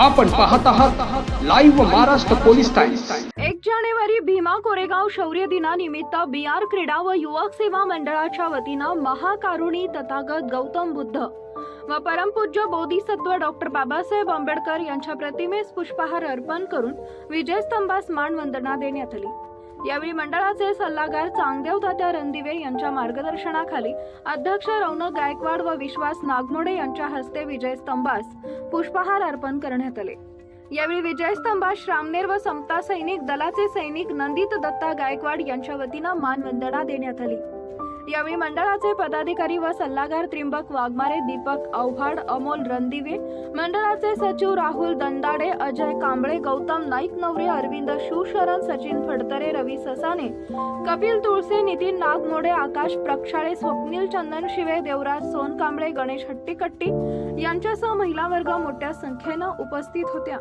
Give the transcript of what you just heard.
आपण पाहत आहात लाईव्ह महाराष्ट्र पोलीस टाइम्स एक जानेवारी भीमा कोरेगाव शौर्य दिनानिमित्त आर क्रीडा व युवक सेवा मंडळाच्या वतीनं महाकारुणी तथागत गौतम बुद्ध व परमपूज्य बोधिसत्व डॉक्टर बाबासाहेब आंबेडकर यांच्या प्रतिमेस पुष्पहार अर्पण करून विजयस्तंभास मानवंदना देण्यात आली. यावेळी मंडळाचे सल्लागार चांगदेव तात्या रणदिवे यांच्या मार्गदर्शनाखाली अध्यक्ष रौनक गायकवाड व विश्वास नागमोडे यांच्या हस्ते विजय स्तंभास पुष्पहार अर्पण करण्यात आले. यावेळी विजय स्तंभास श्रामनेर व समता सैनिक दलाचे सैनिक नंदित दत्ता गायकवाड यांच्या वतीनं मानवंदना देण्यात आली. यावेळी मंडळाचे पदाधिकारी व सल्लागार त्रिंबक वाघमारे दीपक आव्हाड अमोल रणदिवे मंडळाचे सचिव राहुल दंदाडे अजय कांबळे गौतम नाईक नवरे अरविंद शिवशरण सचिन फडतरे रवी ससाने कपिल तुळसे नितीन नागमोडे आकाश प्रक्षाळे स्वप्नील चंदन शिवे देवराज सोनकांबळे गणेश हट्टीकट्टी यांच्यासह महिला वर्ग मोठ्या संख्येनं उपस्थित होत्या.